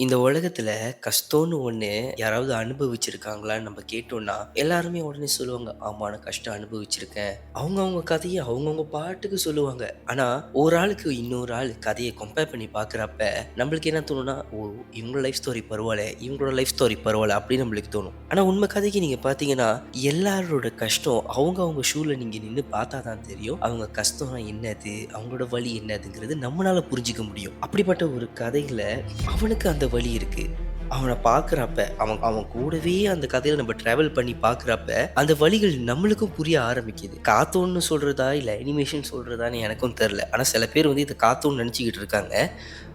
இந்த உலகத்துல கஷ்டம்னு ஒண்ணு யாராவது அனுபவிச்சிருக்காங்களான்னு நம்ம கேட்டோம்னா, எல்லாருமே உடனே சொல்லுவாங்க, "ஆமா நான் கஷ்டம் அனுபவிச்சிருக்கேன்." அவங்கவுங்க கதையை அவங்கவுங்க பாட்டுக்கு சொல்லுவாங்க. ஆனா, ஒரு ஆளுக்கு இன்னொரு ஆள் கதையை கம்பேர் பண்ணி பார்க்குறப்ப, நம்மளுக்கு என்ன தோணும்னா, "ஓ! இவங்க லைஃப் ஸ்டோரி பரவாயில்ல இவங்களோட லைஃப் ஸ்டோரி பரவாயில்ல அப்படின்னு நம்மளுக்கு தோணும். ஆனா உண்மை கதைக்கு நீங்க பார்த்தீங்கன்னா, எல்லாரோட கஷ்டம் அவங்க அவங்க ஷூல நீங்க நின்று பார்த்தா தான் தெரியும். அவங்க கஷ்டம்னா என்னது? அவங்களோட வலி என்னதுங்கிறது நம்மளால புரிஞ்சுக்க முடியும். அப்படிப்பட்ட ஒரு கதையில அவனுக்கு அந்த வழி இருக்கு. அவனை பார்க்குறப்ப, அவன் அவன் கூடவே அந்த கதையில நம்ம ட்ராவல் பண்ணி பார்க்குறப்ப, அந்த வழிகள் நம்மளுக்கும் புரிய ஆரம்பிக்குது. காத்தோன்னு சொல்றதா, இல்லை அனிமேஷன் சொல்றதான்னு எனக்கும் தெரில ஆனால் சில பேர் வந்து இதை காத்தோன்னு நினச்சிக்கிட்டு இருக்காங்க.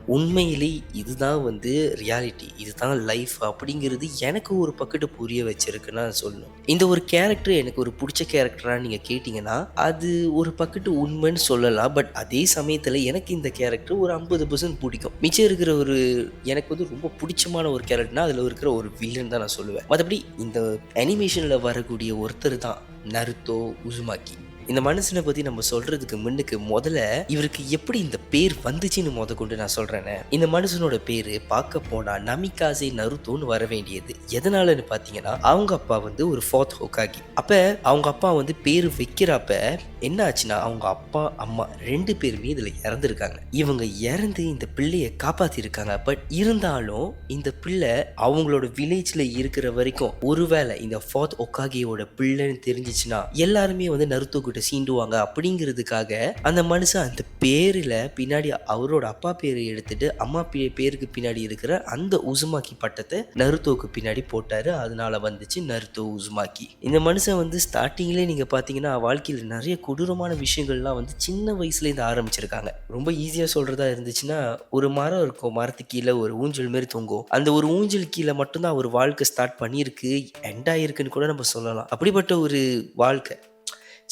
உண்மையிலே இதுதான் வந்து ரியாலிட்டி. இதுதான் லைஃப் அப்படிங்கிறது எனக்கு ஒரு பக்கத்து புரிய வச்சிருக்குன்னு நான் சொல்லணும். இந்த ஒரு கேரக்டர் எனக்கு ஒரு பிடிச்ச கேரக்டராக நீங்கள் கேட்டிங்கன்னா அது ஒரு பக்கத்து உண்மைன்னு சொல்லலாம். பட் அதே சமயத்தில் எனக்கு இந்த கேரக்டர் ஒரு ஐம்பது பர்சன்ட் பிடிக்கும் மிச்சம் இருக்கிற ஒரு எனக்கு வந்து ரொம்ப பிடிச்சமான ஒரு கேரக்டர்னா, அதில் இருக்கிற ஒரு வில்லன் தான் நான் சொல்லுவேன். மற்றபடி இந்த அனிமேஷனில் வரக்கூடிய ஒருத்தர் தான் நருத்தோ உசுமாக்கி. இந்த மனுஷனை பத்தி நம்ம சொல்றதுக்கு முன்னுக்கு முதல்ல இவருக்கு எப்படி இந்த பேர் வந்துச்சுன்னு முத கொண்டு நான் சொல்றேனே. இந்த மனுஷனோட பேரு பார்க்க போனா நமிகாசே நருத்தோன்னு வர வேண்டியது. எதனாலன்னு பார்த்தீங்கன்னா, அவங்க அப்பா வந்து ஒரு ஃபோர்த் ஹோக்காகி அப்ப அவங்க அப்பா வந்து பேரு வைக்கிறப்ப என்ன ஆச்சுன்னா, அவங்க அப்பா, அம்மா ரெண்டு பேருமே இதுல இறந்துருக்காங்க இவங்க இறந்து இந்த பிள்ளைய காப்பாத்தியிருக்காங்க. பட் இருந்தாலும் இந்த பிள்ளை அவங்களோட வில்லேஜ்ல இருக்கிற வரைக்கும் ஒருவேளை இந்த ஃபோர்த் ஒக்காகியோட பிள்ளைன்னு தெரிஞ்சுச்சுன்னா, எல்லாருமே வந்து நருட்டோ கிட்ட சீண்டுவாங்க அப்படிங்கிறதுக்காக அந்த மனுஷன் அந்த பேரில் பின்னாடி அவரோட அப்பா பேரை எடுத்துட்டு, அம்மா பே பேருக்கு பின்னாடி இருக்கிற அந்த உசுமாக்கி பட்டத்தை நருத்தோவுக்கு பின்னாடி போட்டாரு. அதனால வந்துச்சு நருத்தோ உசுமாக்கி. இந்த மனுஷன் வந்து ஸ்டார்டிங்லேயே நீங்கள் பார்த்தீங்கன்னா, வாழ்க்கையில் நிறைய கொடூரமான விஷயங்கள்லாம் வந்து சின்ன வயசுலேருந்து ஆரம்பிச்சிருக்காங்க. ரொம்ப ஈஸியாக சொல்கிறதா இருந்துச்சுன்னா, ஒரு மரம் இருக்கும். மரத்துக்கு கீழே ஒரு ஊஞ்சல் மாரி தொங்கும். அந்த ஒரு ஊஞ்சல் கீழே மட்டும்தான் அவர் வாழ்க்கை ஸ்டார்ட் பண்ணியிருக்கு. எண்ட் ஆகிருக்குன்னு கூட நம்ம சொல்லலாம். அப்படிப்பட்ட ஒரு வாழ்க்கை.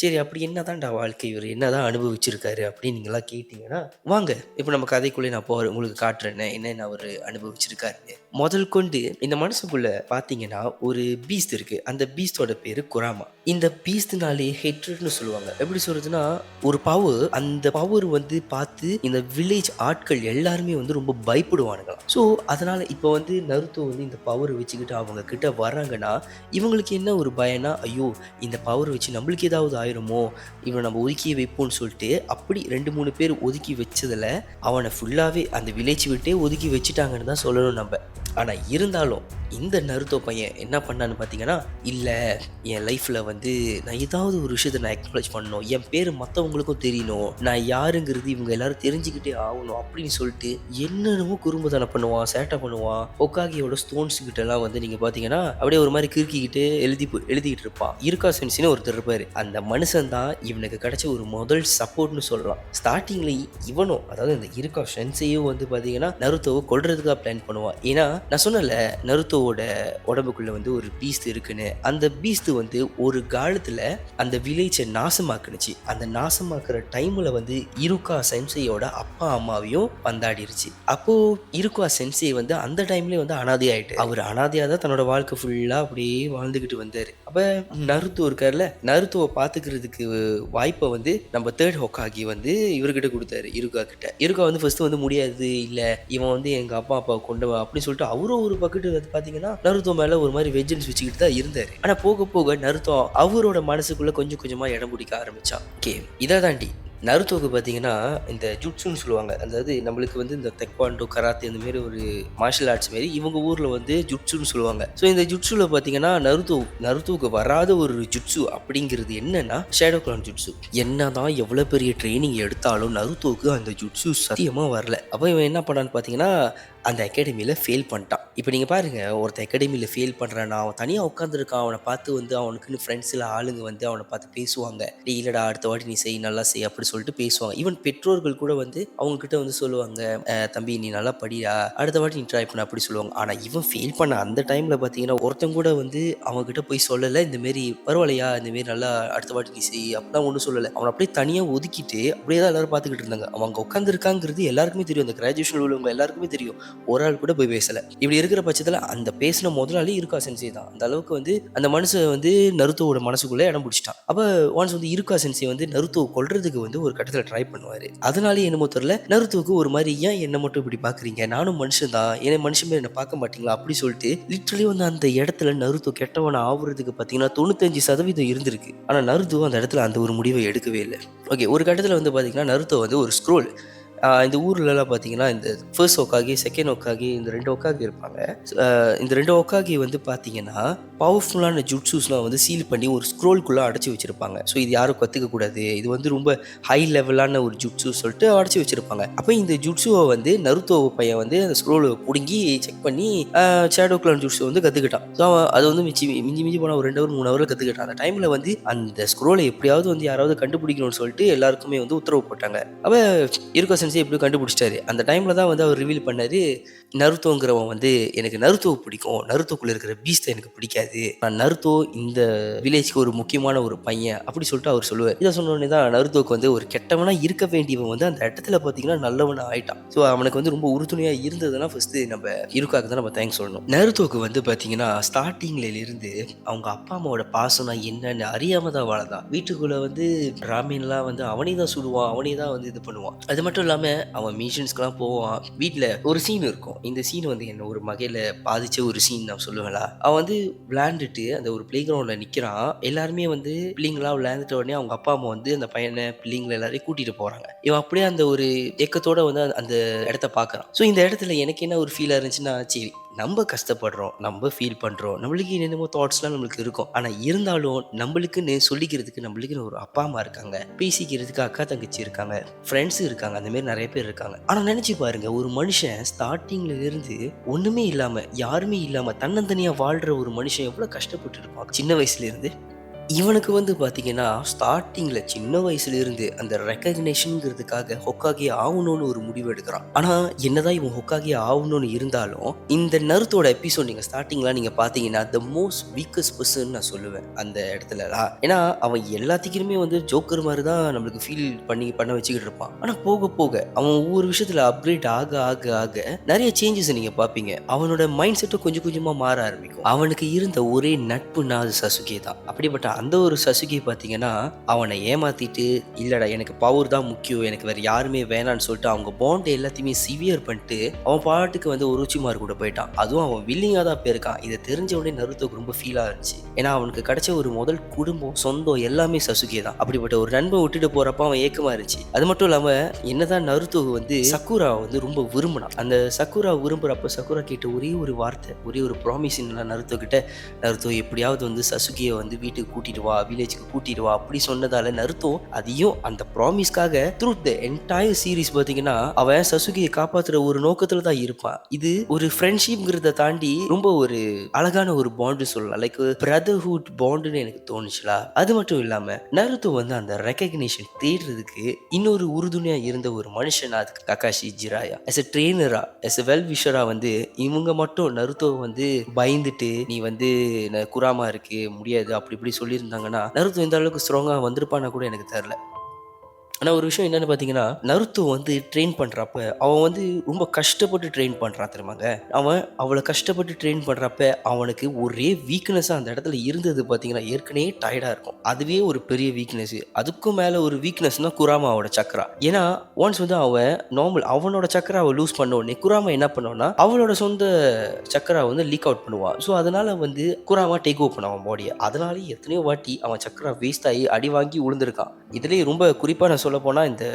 சரி அப்படி என்னதான்டா வாழ்க்கை? இவரு என்னதான் அனுபவிச்சிருக்காரு அப்படின்னு நீங்கலாம் கேட்டீங்கன்னா, வாங்க இப்போ நம்ம கதைக்குள்ளே நான் போறேன். உங்களுக்கு காட்டுறேனே என்னென்ன அவர் அனுபவிச்சிருக்காருன்னு. முதல் கொண்டு இந்த மனசுக்குள்ள பார்த்தீங்கன்னா, ஒரு பீஸ்ட் இருக்கு. அந்த பீஸ்டோட பேரு குராமா. இந்த பீஸ்ட்னாலே ஹேட்ரட்ன்னு சொல்லுவாங்க. எப்படி சொல்றதுன்னா, ஒரு பவர் அந்த பவர் வந்து பார்த்து இந்த வில்லேஜ் ஆட்கள் எல்லாருமே வந்து ரொம்ப பயப்படுவானுங்களாம். ஸோ அதனால இப்போ வந்து நருத்தோ வந்து இந்த பவர் வச்சுக்கிட்டு அவங்க கிட்ட வர்றாங்கன்னா, இவங்களுக்கு என்ன ஒரு பயம்னா, ஐயோ! இந்த பவர் வச்சு நம்மளுக்கு ஏதாவது ஆயிரும் இவன நம்ம ஒதுக்கியே வைப்போம்னு சொல்லிட்டு, அப்படி 2, 3 பேர் ஒதுக்கி வச்சதில் அவனை ஃபுல்லாகவே அந்த வில்லேஜ் விட்டே ஒதுக்கி வச்சுட்டாங்கன்னு தான் சொல்லணும் நம்ம. ஆனால் இருந்தாலும், இந்த நருத்தோ பையன் என்ன பண்ணான்னு பார்த்தீங்கன்னா, இல்லை என் லைஃப்பில் வந்து நான் ஏதாவது ஒரு விஷயத்த நான் அக்னாலஜ் பண்ணணும். என் பேர் மற்றவங்களுக்கும் தெரியணும். நான் யாருங்கிறது இவங்க எல்லாரும் தெரிஞ்சுக்கிட்டே ஆகணும் அப்படின்னு சொல்லிட்டு, என்னென்னமோ குறும்புத்தனம் பண்ணுவான், சேட்டை பண்ணுவான். ஒக்காகியோட ஸ்டோன்ஸ் கிட்டலாம் வந்து நீங்கள் பார்த்தீங்கன்னா, அப்படியே ஒரு மாதிரி கிறுக்கிக்கிட்டு எழுதி எழுதிக்கிட்டு இருப்பான். இருக்கா சென்சின்னு ஒருத்தர் இருப்பார் அந்த மனுஷன் தான் இவனுக்கு கிடைச்ச ஒரு முதல் சப்போர்ட்னு சொல்லலாம். ஸ்டார்ட்டிங்ல இவனும் அதாவது இந்த இருக்கா சென்சையும் வந்து பார்த்தீங்கன்னா, நருத்தோவை கொள்றதுக்காக பிளான் பண்ணுவான். ஏன்னா, நான் சொன்னல நருட்டோவோட உடம்புக்குள்ள வந்து ஒரு பீஸ்ட் இருக்குன்னு. அந்த பீஸ்ட் வந்து ஒரு காலத்துல அந்த வில்லேஜை நாசமாக்குனுச்சு. அந்த நாசமாக்குற டைம்ல வந்து இருகா சென்சையோட அப்பா, அம்மாவையும் பந்தாடிருச்சு. அப்போ இருக்கா சென்சை வந்து அந்த டைம்லயே வந்து அனாதை ஆயிட்டு அவர் அனாதையா தான் தன்னோட வாழ்க்கை ஃபுல்லா அப்படியே வாழ்ந்துகிட்டு வந்தாரு. அப்ப நருட்டோ இருக்கார்ல, நருட்டோவ பாத்துக்கிறதுக்கு வாய்ப்பை வந்து நம்ம தேர்ட் ஹொக்காகி வந்து இவர்கிட்ட கொடுத்தாரு இருக்கா கிட்ட. இருகா வந்து ஃபர்ஸ்ட் வந்து முடியாது. இல்ல இவன் வந்து எங்க அப்பா, அப்பா கொண்டு அப்படின்னு சொல்லிட்டு அவரும் ஒரு பக்கெட்டு பார்த்தீங்கன்னா, நருட்டோ மேல ஒரு மாதிரி வெஞ்சன்ஸ் வச்சுக்கிட்டு தான் இருந்தாரு. ஆனா போக போக நருட்டோ அவரோட மனசுக்குள்ள கொஞ்சம் கொஞ்சமா இடம் பிடிக்க ஆரம்பிச்சான். ஓகே. இதை தாண்டி நருத்தோக்கு பார்த்தீங்கன்னா, இந்த ஜுட்ஸுன்னு சொல்லுவாங்க. அதாவது நம்மளுக்கு வந்து இந்த தெக்வாண்டோ, கராத்தே இந்த மாரி ஒரு மார்ஷியல் ஆர்ட்ஸ் மாரி இவங்க ஊரில் வந்து ஜுட்ஸுன்னு சொல்லுவாங்க. ஸோ இந்த ஜுட்ஸுல பார்த்தீங்கன்னா, நருத்தோ நருத்தோக்கு வராத ஒரு ஜுட்ஸு அப்படிங்கிறது என்னன்னா, ஷேடோ கிளான் ஜுட்ஸு. என்னதான் எவ்வளோ பெரிய ட்ரைனிங் எடுத்தாலும் நருத்தோக்கு அந்த ஜுட்ஸு சத்தியமாக வரல. அப்போ இவன் என்ன பண்ணான்னு பார்த்தீங்கன்னா, அந்த அகாடமியில் ஃபெயில் பண்ணிட்டான். இப்போ நீங்கள் பாருங்க, ஒருத்தன் அகாடமியில் ஃபெயில் பண்றான்னா, அவன் தனியாக உட்காந்துருக்கான். அவனை பார்த்து வந்து அவனுக்குன்னு ஃப்ரெண்ட்ஸில் ஆளுங்க வந்து அவனை பார்த்து பேசுவாங்க. நீ இல்லைடா அடுத்த வாட்டி நீ செய், நல்லா செய்" அப்படி சொல்லிட்டு பேசுவாங்க. ஈவன் பெற்றோர்கள் கூட வந்து அவங்கக்கிட்ட வந்து சொல்லுவாங்க, தம்பி நீ நல்லா படியா அடுத்த வாட்டி நீ ட்ரை பண்ண அப்படி சொல்லுவாங்க. ஆனால் இவன் ஃபெயில் பண்ண அந்த டைமில் பார்த்தீங்கன்னா, ஒருத்தன் கூட வந்து அவன் போய் சொல்லலை இந்தமாரி "பரவாயில்லையா, இந்தமாரி நல்லா அடுத்த வாட்டி நீ செய்" அப்படிலாம் ஒன்றும் சொல்லலை அவனை அப்படியே தனியாக ஒதுக்கிட்டு அப்படியே தான் எல்லாரும் பார்த்துக்கிட்டு இருந்தாங்க. அவங்க உட்காந்துருக்காங்கிறது எல்லாருக்குமே தெரியும். அந்த கிராஜுவேஷன் உள்ளவங்க எல்லாருக்குமே தெரியும். ஒரு ஆள் கூட போய் பேசலை. இப்படி இருக்கிற பட்சத்தில் அந்த பேசின முதலாளி இருக்கா சென்சி தான். அந்த அளவுக்கு வந்து அந்த மனுஷன் வந்து நருட்டோவோட மனசுக்குள்ளே இடம் பிடிச்சிட்டான். அப்போ ஒன்ஸ் வந்து இருக்கா சென்சி வந்து நருத்தோ கொள்றதுக்கு வந்து ஒரு கட்டத்தில் ட்ரை பண்ணுவார். அதனாலே என்னமோ தெரியல நருத்தோவுக்கு ஒரு மாதிரி ஏன் என்ன மட்டும் இப்படி பார்க்குறீங்க நானும் மனுஷன் தான். என்ன மனுஷன் என்ன பார்க்க மாட்டீங்களா? அப்படி சொல்லிட்டு லிட்ரலி வந்து அந்த இடத்துல நருத்தோ கெட்டவனை ஆகுறதுக்கு பார்த்தீங்கன்னா தொண்ணூத்தஞ்சு சதவீதம் இருந்திருக்கு. ஆனால் நருத்தோ அந்த இடத்துல அந்த ஒரு முடிவை எடுக்கவே இல்லை. ஓகே ஒரு கட்டத்தில் வந்து பார்த்தீங்கன்னா நருத்தோ வந்து ஒரு ஸ்க்ரோல் இந்த ஊர்லலாம் பார்த்தீங்கன்னா இந்த ஃபர்ஸ்ட் ஒக்காகி செகண்ட் ஒக்காகி இந்த ரெண்டு ஒக்காகி இருப்பாங்க. இந்த ரெண்டு ஒக்காகி வந்து பார்த்தீங்கன்னா பவர்ஃபுல்லான ஜுட்ஸூஸ்லாம் வந்து சீல் பண்ணி ஒரு ஸ்க்ரோல்குள்ளே அடைச்சி வச்சுருப்பாங்க. ஸோ இது யாரும் கற்றுக்கக்கூடாது இது வந்து ரொம்ப ஹை லெவலான ஒரு ஜுட்ஸு சொல்லிட்டு அடைச்சி வச்சுருப்பாங்க. அப்போ இந்த ஜுட்ஸுவை வந்து நருத்தோ பையன் வந்து அந்த ஸ்க்ரோலை பிடுங்கி செக் பண்ணி ஷேடோ கிளான் ஜுட்ஸு வந்து கற்றுக்கிட்டான் ஸோ அவன் அது வந்து மிச்சி மிஞ்சி மிஞ்சி போனால் ஒரு ரெண்டு ஹவர் மூணு ஹவரில் கற்றுக்கிட்டான் அந்த டைமில் வந்து அந்த ஸ்க்ரோலை எப்படியாவது வந்து யாராவது கண்டுபிடிக்கணும்னு சொல்லிட்டு எல்லாருக்குமே வந்து உத்தரவு போட்டாங்க. அப்போ இருக்க சென்ஸே எப்படி கண்டுபிடிச்சிட்டாரு. அந்த டைமில் தான் வந்து அவர் ரிவீல் பண்ணார் நருத்தோங்கிறவன் வந்து எனக்கு நருத்தோ பிடிக்கும். நருத்தோக்குள்ளே இருக்கிற பீஸ்தை எனக்கு பிடிக்காது. நான் நருத்தோ இந்த வில்லேஜ்க்கு ஒரு முக்கியமான ஒரு பையன் அப்படி சொல்லிட்டு அவர் சொல்லுவார். இதை சொன்னோடனே தான் நருத்தோக்கு வந்து ஒரு கெட்டவனாக இருக்க வேண்டியவன் வந்து அந்த இடத்துல பார்த்தீங்கன்னா நல்லவனாக ஆயிட்டான். ஸோ அவனுக்கு வந்து ரொம்ப உறுதுணையாக இருந்ததுன்னா ஃபஸ்ட்டு நம்ம இருக்காக்கு தான் நம்ம தேங்க்ஸ் சொல்லணும். நருத்தோக்கு வந்து பார்த்தீங்கன்னா ஸ்டார்டிங்லேருந்து அவங்க அப்பா அம்மாவோட பாசம்னா என்னன்னு அறியாமல் தான் வாழதான். வீட்டுக்குள்ளே வந்து ராமீன்லாம் வந்து அவனே தான் சுடுவான் அவனே தான் வந்து இது பண்ணுவான். அது மட்டும் இல்லாமல் இல்லாமல் அவன் மிஷன்ஸ்க்கெலாம் போவான். வீட்டில் ஒரு சீன் இருக்கும். இந்த சீன் வந்து என்ன ஒரு வகையில் பாதிச்ச ஒரு சீன் நான் சொல்லுவேன்ல. அவன் வந்து விளையாண்டுட்டு அந்த ஒரு பிளே கிரவுண்டில் நிற்கிறான் எல்லாருமே வந்து பிள்ளைங்களாம் விளையாண்டுட்ட உடனே அவங்க அப்பா அம்மா வந்து அந்த பையனை பிள்ளைங்களை எல்லாரையும் கூட்டிகிட்டு போகிறாங்க இவன் அப்படியே அந்த ஒரு ஏக்கத்தோட வந்து அந்த- அந்த இடத்த பார்க்குறான். ஸோ இந்த இடத்துல எனக்கு என்ன ஒரு ஃபீலாக இருந்துச்சுன்னா சரி நம்ம கஷ்டப்படுறோம் நம்ம ஃபீல் பண்ணுறோம் நம்மளுக்கு என்னென்னமோ தாட்ஸ்லாம் நம்மளுக்கு இருக்கும். ஆனால் இருந்தாலும் நம்மளுக்குன்னு சொல்லிக்கிறதுக்கு நம்மளுக்குன்னு ஒரு அப்பா அம்மா இருக்காங்க. பேசிக்கிறதுக்கு அக்கா தங்கச்சி இருக்காங்க. ஃப்ரெண்ட்ஸ் இருக்காங்க. அந்த மாதிரி நிறைய பேர் இருக்காங்க. ஆனால் நினச்சி பாருங்க. ஒரு மனுஷன் ஸ்டார்டிங்ல இருந்து ஒன்றுமே இல்லாமல் யாருமே இல்லாமல் தன்னந்தனியாக வாழ்கிற ஒரு மனுஷன் எவ்வளோ கஷ்டப்பட்டு இருப்பான் சின்ன வயசுலேருந்து இவனுக்கு வந்து பார்த்தீங்கன்னா ஸ்டார்டிங்கில் சின்ன வயசுலேருந்து அந்த ரெக்கக்னேஷனுங்கிறதுக்காக ஹொக்காகி ஆகணும்னு ஒரு முடிவு எடுக்கிறான். ஆனால் என்னதான் இவன் ஹொக்காகி ஆகணும்னு இருந்தாலும் இந்த நருத்தோட எபிசோட் நீங்கள் ஸ்டார்டிங்லாம் நீங்கள் பார்த்தீங்கன்னா த மோஸ்ட் வீக்கஸ்ட் பர்சன் நான் சொல்லுவேன் அந்த இடத்துலலாம். ஏன்னா அவன் எல்லாத்துக்குமே வந்து ஜோக்கர் மாதிரி தான் நம்மளுக்கு ஃபீல் பண்ணி பண்ண வச்சுக்கிட்டு இருப்பான். ஆனால் போக போக அவன் ஒவ்வொரு விஷயத்தில் அப்கிரேட் ஆக ஆக ஆக நிறைய சேஞ்சஸ் நீங்கள் பார்ப்பீங்க அவனோட மைண்ட் செட்டும் கொஞ்சம் கொஞ்சமாக மாற ஆரம்பிக்கும். அவனுக்கு இருந்த ஒரே நட்புனா அது சசுகே தான். அப்படிப்பட்ட அந்த ஒரு சசுகி பார்த்தீங்கன்னா அவனை ஏமாத்திட்டு இல்லடா எனக்கு பவர் தான் முக்கியம். எனக்கு வேற யாருமே வேணான்னு சொல்லிட்டு அவங்க பாண்டை எல்லாத்தையுமே சிவியர் பண்ணிட்டு அவன் பாட்டுக்கு வந்து ஒரு உச்சிமார் கூட போயிட்டான். அதுவும் அவன் வில்லிங்காக தான் போயிருக்கான். இதை தெரிஞ்ச உடனே நருத்தோக்கு ரொம்ப ஃபீலாக இருந்துச்சு. ஏன்னா அவனுக்கு கிடைச்ச ஒரு முதல் குடும்பம் சொந்தம் எல்லாமே சசுகே தான். அப்படிப்பட்ட ஒரு நண்பன் விட்டுட்டு போறப்ப அவன் ஏக்கமா இருந்துச்சு. அது மட்டும் இல்லாம என்னதான் நருத்தோ வந்து சக்குரா வந்து ரொம்ப விரும்பினான் அந்த சக்குரா விரும்புறப்ப சக்குரா கேட்ட ஒரே ஒரு வார்த்தை ஒரே ஒரு ப்ராமிஸ் நருத்தோ கிட்ட நருத்தோ எப்படியாவது வந்து சசுகியை வந்து வீட்டுக்கு கூட்டிட்டு வா வில்லேஜுக்கு கூட்டிட்டு வா அப்படி சொன்னதால நருத்தோ அதையும் அந்த ப்ராமிஸ்க்காக த்ரூ த என்டையர் சீரிஸ் பார்த்தீங்கன்னா அவன் சசுகியை காப்பாத்துற ஒரு நோக்கத்துல தான் இருப்பான். இது ஒரு ஃப்ரெண்ட்ஷிப்ங்கிறத தாண்டி ரொம்ப ஒரு அழகான ஒரு பாண்டு சொல்லலாம். லைக் பிரதர்ஹுட் பாண்டுன்னு எனக்கு தோணுச்சுலா? அது மட்டும் இல்லாம நருத்தோ வந்து அந்த ரெக்கக்னிஷன் தேடுறதுக்கு இன்னொரு உறுதுணையா இருந்த ஒரு மனுஷனா அதுக்கு கக்காஷி ஜிராயா எஸ் எ ட்ரெயினரா எஸ் எ வெல் விஷரா வந்து இவங்க மட்டும் நருத்தோ வந்து பயந்துட்டு நீ வந்து ந- குராமா இருக்கு முடியாது. அப்படி இப்படி சொல்லியிருந்தாங்கன்னா நருத்தோ இந்த அளவுக்கு ஸ்ட்ராங்கா வந்திருப்பானா கூட எனக்கு தெரியல ஆனால் ஒரு விஷயம் என்னென்னு பார்த்தீங்கன்னா நருத்தோ வந்து ட்ரெயின் பண்ணுறப்ப அவன் வந்து ரொம்ப கஷ்டப்பட்டு ட்ரெயின் பண்ணுறான் தெரியுமாங்க? அவன் அவ்வளோ கஷ்டப்பட்டு ட்ரெயின் பண்ணுறப்ப அவனுக்கு ஒரே வீக்னஸாக அந்த இடத்துல இருந்தது பார்த்தீங்கன்னா ஏற்கனவே டயர்டாக இருக்கும். அதுவே ஒரு பெரிய வீக்னஸ் அதுக்கும் மேலே ஒரு வீக்னஸ்னால் குராமாவோட சக்கரா. ஏன்னா ஒன்ஸ் வந்து அவன் நார்மல் அவனோட அவள் லூஸ் பண்ண உடனே குராமா என்ன பண்ணுவான்னா அவளோட சொந்த சக்கரா வந்து லீக் அவுட் பண்ணுவான் ஸோ அதனால் வந்து குராமா டேக் ஓவர் பண்ணுவான் அவன் பாடியை அதனாலே எத்தனையோ வாட்டி அவன் சக்கரா வேஸ்ட் ஆகி அடி வாங்கி விழுந்திருக்கான் இதுலேயே ரொம்ப குறிப்பாக நான் சொல்ல போனால் இந்த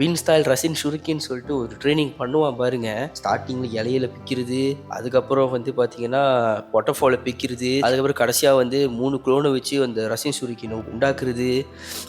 வின் ஸ்டைல் ரசின் ஷுருக்கின்னு சொல்லிட்டு ஒரு ட்ரைனிங் பண்ணுவான் பாருங்க. ஸ்டார்டிங்கில் இலையில பிக்கிறது அதுக்கப்புறம் வந்து பார்த்தீங்கன்னா வாட்டர்ஃபாலை பிக்கிறது அதுக்கப்புறம் கடைசியாக வந்து மூணு குளோனை வச்சு அந்த ரசின் ஷுருக்கினை உண்டாக்குறது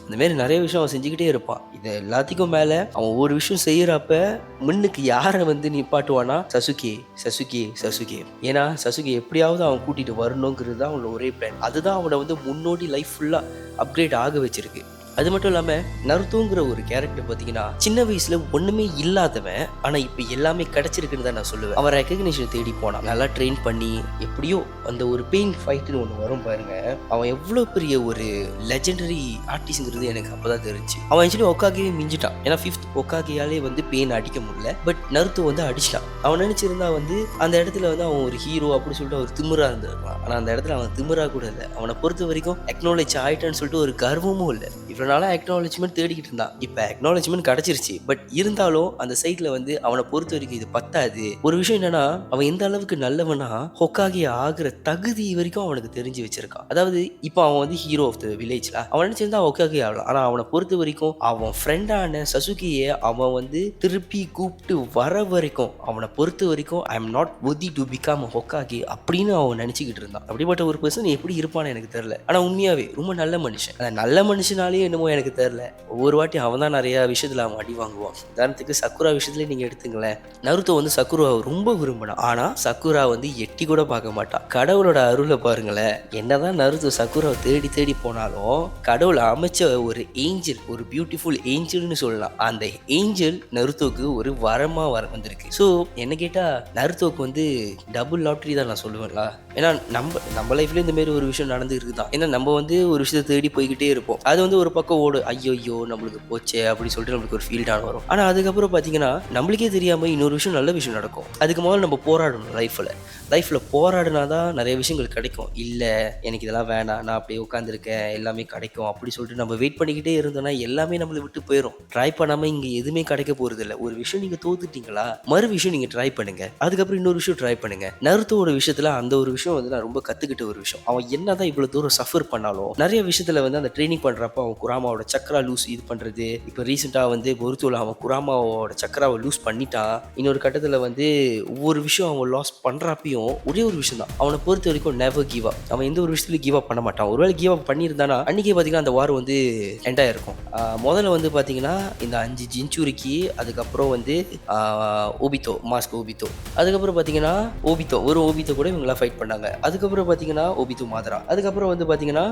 இந்த மாதிரி நிறைய விஷயம் அவன் செஞ்சுக்கிட்டே இருப்பான். இது எல்லாத்துக்கும் மேலே அவன் ஒரு விஷயம் செய்கிறப்ப முன்னுக்கு யாரை வந்து நிப்பாட்டுவானா சசுகே சசுகே சசுகே ஏன்னா சசுகே எப்படியாவது அவன் கூட்டிகிட்டு வரணுங்கிறது தான் அவனோட ஒரே பிளான் அதுதான் அவனை வந்து முன்னோடி லைஃப் ஃபுல்லாக அப்கிரேட் ஆக வச்சிருக்கு. அது மட்டும் இல்லாமல் நருத்தோங்கிற ஒரு கேரக்டர் பார்த்தீங்கன்னா சின்ன வயசுல ஒண்ணுமே இல்லாதவன். ஆனா இப்போ எல்லாமே கிடைச்சிருக்குன்னு தான் நான் சொல்லுவேன். அவன் ரெக்கக்னேஷன் தேடி போனான். நல்லா ட்ரெயின் பண்ணி எப்படியோ அந்த ஒரு பெயின் ஃபைட்டுன்னு ஒன்று வரும் பாருங்க. அவன் எவ்வளோ பெரிய ஒரு லெஜெண்டரி ஆர்டிஸ்ட்ங்கிறது எனக்கு அப்பதான் தெரிஞ்சு. அவன் ஆக்சுவலி ஒக்காகியே மிஞ்சிட்டான். ஏன்னா ஃபிஃப்த் ஒக்காகியாலே வந்து பெயின் அடிக்க முடியல. பட் நருத்து வந்து அடிச்சிட்டான். அவன் நினைச்சிருந்தா வந்து அந்த இடத்துல வந்து அவன் ஒரு ஹீரோ அப்படின்னு சொல்லிட்டு அவர் திமுறா இருந்திருக்கான் ஆனா அந்த இடத்துல அவன் திமுறா கூட இல்லை. அவனை பொறுத்த வரைக்கும் அக்னாலேஜ் ஆயிட்டான்னு சொல்லிட்டு ஒரு கர்வமும் இல்லை. இவ்வளோ நாளாக அக்னாலஜ்மெண்ட் தேடிக்கிட்டு இருந்தான். இப்போ அக்னாலஜ்மெண்ட் கிடச்சிருச்சு. பட் இருந்தாலும் அந்த சைட்டில் வந்து அவனை பொறுத்த வரைக்கும் இது பத்தாது. ஒரு விஷயம் என்னன்னா அவன் எந்த அளவுக்கு நல்லவனா ஹொக்காகி ஆகிற தகுதி வரைக்கும் அவனுக்கு தெரிஞ்சு வச்சிருக்கான். அதாவது இப்போ அவன் வந்து ஹீரோ ஆஃப் த வில்லேஜ்ல அவன் நினைச்சிருந்தா ஹொக்காகி ஆகலாம். ஆனால் அவனை பொறுத்த வரைக்கும் அவன் ஃப்ரெண்டான சசுகியை அவன் வந்து திருப்பி கூப்பிட்டு வர வரைக்கும் அவனை பொறுத்த வரைக்கும் I am not other to become Hokage அப்படின்னு அவன் நினச்சிக்கிட்டு இருந்தான். அப்படிப்பட்ட ஒரு பர்சன் எப்படி இருப்பான்னு எனக்கு தெரில ஆனால் உண்மையாவே ரொம்ப நல்ல மனுஷன். அந்த நல்ல மனுஷனாலே என்னமோ எனக்கு தெரில ஒவ்வொரு வாட்டி அவன் தான் நிறையா விஷயத்தில் அவன் அடி வாங்குவான். உதாரணத்துக்கு சக்குரா விஷயத்துலேயே நீங்கள் எடுத்துங்களேன். நருத்தோ வந்து சக்குராவை ரொம்ப விரும்பினான் ஆனால் சக்குரா வந்து எட்டி கூட பார்க்க மாட்டான். கடவுளோட அருளை பாருங்களேன். என்னதான் நருத்தோ சக்குராவை தேடி தேடி போனாலும் கடவுள் அமைச்ச ஒரு ஏஞ்சல் ஒரு பியூட்டிஃபுல் ஏஞ்சல்னு சொல்லலாம். அந்த ஏஞ்சல் நருத்தோக்கு ஒரு வரமாக வர வந்திருக்கு. ஸோ என்ன கேட்டால் நருத்தோக்கு வந்து டபுள் லாட்ரி தான் நான் சொல்லுவேன்ல. ஏன்னா நம்ம நம்ம லைஃப்லேயும் இந்த மாதிரி ஒரு விஷயம் நடந்துருக்கு தான் ஏன்னா நம்ம வந்து ஒரு விஷயத்தை தேடி போய்கிட்டே இருப்போம். அது வந்து ஒரு பக்கம் ஓடு. ஐயோ ஐயோ நம்மளுக்கு போச்சே அப்படின்னு சொல்லிட்டு நம்மளுக்கு ஒரு ஃபீல் டான் வரும். ஆனால் அதுக்கப்புறம் பார்த்தீங்கன்னா நம்மளுக்கே தெரியாமல் இன்னொரு விஷயம் நல்ல விஷயம் நடக்கும். அதுக்கு முதல்ல நம்ம போராடணும் லைஃப்பில் லைஃப்பில் போராடினா தான் நிறைய விஷயங்கள் கிடைக்கும். இல்லை எனக்கு இதெல்லாம் வேணாம். நான் அப்படியே உட்காந்துருக்கேன் எல்லாமே கிடைக்கும் அப்படி சொல்லிட்டு நம்ம வெயிட் பண்ணிக்கிட்டே இருந்தோம்னா எல்லாமே நம்மளை விட்டு போயிடும் ட்ரை பண்ணாமல் இங்கே எதுவுமே கிடைக்க போகிறது இல்லை ஒரு விஷயம் நீங்கள் தோத்துட்டீங்களா மறு விஷயம் நீங்கள் ட்ரை பண்ணுங்க. அதுக்கப்புறம் இன்னொரு விஷயம் ட்ரை பண்ணுங்க. நருத்தோட விஷயத்தில் அந்த ஒரு விஷயம் வந்து நான் ரொம்ப கற்றுக்கிட்ட ஒரு விஷயம். அவன் என்னதான் இவ்வளோ தூரம் சஃபர் பண்ணாலும் நிறைய விஷயத்தில் வந்து அந்த ட்ரைனிங் பண்ணுறப்ப அவன் குராமாவோட சக்கரா லூஸ் இது பண்ணுறது இப்போ ரீசெண்டாக வந்து பொருத்தூல அவன் குராமாவோட சக்கராவை லூஸ் பண்ணிட்டான். இன்னொரு கட்டத்தில் வந்து ஒவ்வொரு விஷயம் அவன் லாஸ் பண்ணுறப்பையும் ஒரே ஒரு விஷயம் தான். அவனை பொறுத்த வரைக்கும் நெவர் கிவ் அப் அவன் எந்த ஒரு விஷயத்துலையும் கிவ் அப் பண்ண மாட்டான். ஒருவேளை கிவ் அப் பண்ணியிருந்தானா அன்றைக்கே பார்த்தீங்கன்னா அந்த வார் வந்து எண்ட் ஆயிருக்கும். முதல்ல வந்து பார்த்தீங்கன்னா இந்த அஞ்சு ஜின்சூரிக்கு அதுக்கப்புறம் வந்து ஓபித்தோ மாஸ்க் ஓபித்தோ. அதுக்கப்புறம் பார்த்தீங்கன்னா ஓபித்தோ ஒரு ஓபித்தோ கூட இவங்களாம் ஃபைட் பண்ணாங்க. அதுக்கப்புறம் பார்த்தீங்கன்னா ஓபித்தோ மாதரா. அதுக்கப்புறம் வந்து பார்த்தீங்கன்னா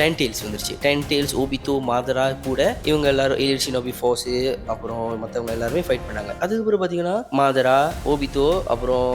டென் டெயில்ஸ் வந்துருச்சு. டென் டெயில்ஸ் ஓபித்தோ மாதரா கூட இவங்க எல்லாரும் ஏலியர்ஷி நோபி ஃபோர்ஸு அப்புறம் மற்றவங்க எல்லாருமே ஃபைட் பண்ணாங்க. அதுக்கப்புறம் பார்த்தீங்கன்னா மாதரா ஓபித்தோ அப்புறம்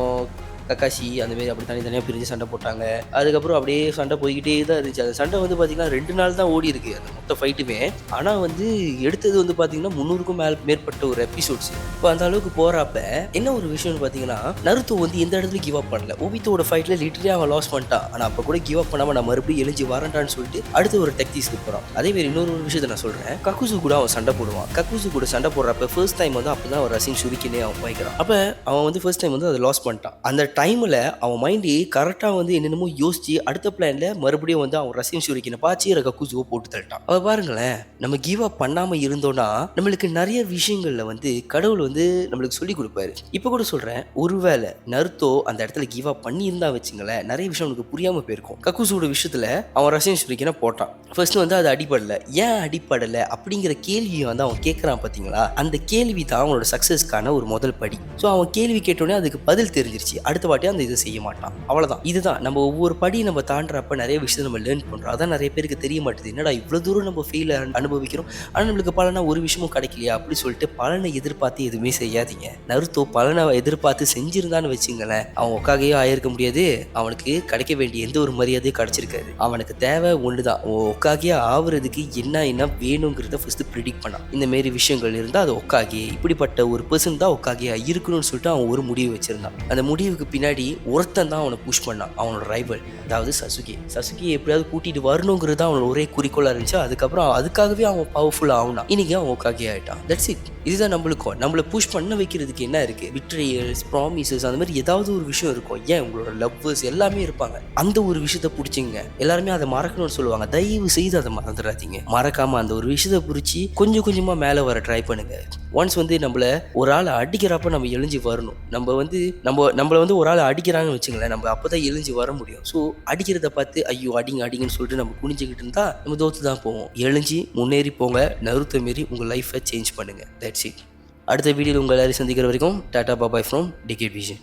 கக்காசி அந்த மாதிரி அப்படி தனித்தனியாக பிரிஞ்சு சண்டை போட்டாங்க. அதுக்கப்புறம் அப்படியே சண்டை போய்கிட்டே தான் இருந்துச்சு. அந்த சண்டை வந்து பார்த்தீங்கன்னா ரெண்டு நாள் தான் ஓடி இருக்கு. அந்த மொத்த ஃபைட்டுமே ஆனால் வந்து எடுத்தது வந்து பார்த்தீங்கன்னா முந்நூறுக்கும் மேல் மேற்பட்ட ஒரு எபிசோட்ஸ் இப்போ அந்த அளவுக்கு போகிறப்ப என்ன ஒரு விஷயம்னு பார்த்தீங்கன்னா நருத்தோ வந்து எந்த இடத்துல கிவ் அப் பண்ணல. ஓபித்தோட ஃபைட்டில் லிட்டரே அவன் லாஸ் பண்ணிட்டான். ஆனால் அப்போ கூட கிவ் அப் பண்ணாமல் நான் மறுபடியும் எழுஞ்சி வரண்டான்னு சொல்லிட்டு அடுத்து ஒரு டெக்டிஸ்க்கு போகிறான் அதே மாதிரி இன்னொரு ஒரு விஷயத்தை நான் சொல்கிறேன் கக்குசு கூட அவன் சண்டை போடுவான். கக்குசு கூட சண்டை போடுறப்ப ஃபர்ஸ்ட் டைம் வந்து அப்போ தான் அவன் ரசின் சுருக்கினே அவன் வாய்க்கிறான் அப்போ அவன் வந்து ஃபர்ஸ்ட் டைம் வந்து அதை லாஸ் பண்ணிட்டான். அந்த டைமில் அவன் மைண்டு கரெக்டாக வந்து என்னென்னமோ யோசிச்சு அடுத்த பிளானில் மறுபடியும் வந்து அவன் ரசின் பாச்சி பாய்ச்சி கக்குசுவை போட்டு தள்ளிட்டான். அவள் பாருங்களேன் நம்ம கிவ் அப் பண்ணாமல் இருந்தோன்னா நம்மளுக்கு நிறைய விஷயங்களில் வந்து கடவுள் வந்து நம்மளுக்கு சொல்லி கொடுப்பாரு. இப்போ கூட சொல்கிறேன் ஒருவேளை நருத்தோ அந்த இடத்துல கிவ் அப் பண்ணியிருந்தா வச்சுங்களேன் நிறைய விஷயம் அவனுக்கு புரியாமல் போயிருக்கும். கக்குசோட விஷயத்தில் அவன் ரசியம் சுருக்கினை போட்டான். ஃபர்ஸ்ட் வந்து அது அடிப்படலை ஏன் அடிப்படலை அப்படிங்கிற கேள்வியை வந்து அவன் கேட்குறான் பார்த்தீங்களா அந்த கேள்வி தான் அவனோட சக்ஸஸ்க்கான ஒரு முதல் படி. ஸோ அவன் கேள்வி கேட்டோடனே அதுக்கு பதில் தெரிஞ்சிருச்சு. அடுத்த வாட்டி அந்த இதை செய்ய மாட்டான். அவ்வளோதான் இதுதான். நம்ம ஒவ்வொரு படி நம்ம தாண்டுறப்ப நிறைய விஷயத்தை நம்ம லேர்ன் பண்ணுறோம் அதான் நிறைய பேருக்கு தெரிய மாட்டேது. என்னடா இவ்வளோ தூரம் நம்ம ஃபெயில் அனுபவிக்கிறோம்? ஆனால் நம்மளுக்கு பலனா ஒரு விஷயமும் கிடைக்கலையா? அப்படி சொல்லிட்டு பலனை எதிர்பார்த்து எதுவுமே செய்யாதீங்க. நருத்தோ பலனை எதிர்பார்த்து செஞ்சிருந்தான்னு வச்சுங்களேன் அவன் ஒக்காகையோ ஆயிருக்க முடியாது. அவனுக்கு கிடைக்க வேண்டிய எந்த ஒரு மரியாதையும் கிடைச்சிருக்காது. அவனுக்கு தேவை ஒன்று தான் ஒக்காகியே ஆகுறதுக்கு என்ன என்ன வேணுங்கிறத ஃபஸ்ட்டு ப்ரிடிக்ட் பண்ணான். இந்த மாரி விஷயங்கள் இருந்தால் அது ஒக்காகி இப்படிப்பட்ட ஒரு பர்சன் தான் ஒக்காகியா இருக்கணும்னு சொல்லிட்டு அவன் ஒரு முடிவு வச்சிருந்தான். அந்த முடிவுக்கு பின்னாடி ஒருத்தன் தான் அவனை புஷ் பண்ணான். அவனோட ரைவல் அதாவது சசுகி. சசுகி எப்படியாவது கூட்டிட்டு வரணுங்கிறது தான் அவனோட ஒரே குறிக்கோளாக இருந்துச்சு. அதுக்கப்புறம் அதுக்காகவே அவன் பவர்ஃபுல் ஆகுனான். இன்னைக்கு அவன் ஒக்காகி ஆகிட்டான் தட்ஸ் இட் இதுதான் நம்மளுக்கும். நம்மளை புஷ் பண்ண வைக்கிறதுக்கு என்ன இருக்குது விட்ரியல்ஸ் ப்ராமிசஸ் அந்த மாதிரி ஏதாவது ஒரு விஷயம் இருக்கும். ஏன்? உங்களோட லவ்வர்ஸ் எல்லாமே இருப்பாங்க. அந்த ஒரு விஷயத்த பிடிச்சிங்க. எல்லாருமே அதை மறக்கணும்னு சொல்லுவாங்க. தயவு செய்து அதை மறந்துடாதீங்க. மறக்காம அந்த ஒரு விஷயத்தை பிடிச்சி கொஞ்சம் கொஞ்சமாக மேலே வர ட்ரை பண்ணுங்க. ஒன்ஸ் வந்து நம்மளை ஒரு ஆள் அடிக்கிறப்ப நம்ம எழிஞ்சு வரணும். நம்ம வந்து நம்ம நம்மளை வந்து ஒரு ஆள் அடிக்கிறாங்கன்னு வச்சுங்களேன் நம்ம அப்போ தான் எழிஞ்சு வர முடியும். ஸோ அடிக்கிறத பார்த்து ஐயோ அடிங்க அடிங்கன்னு சொல்லிட்டு நம்ம குனிஞ்சுக்கிட்டு இருந்தால் நம்ம தோத்து தான் போவோம். எழிஞ்சு முன்னேறி போங்க நருத்த மாரி உங்கள் லைஃப்பை சேஞ்ச் பண்ணுங்கள் தட்ஸ் இட் அடுத்த வீடியோவில் உங்கள் எல்லாரையும் சந்திக்கிற வரைக்கும் tata bye bye from Decade Vision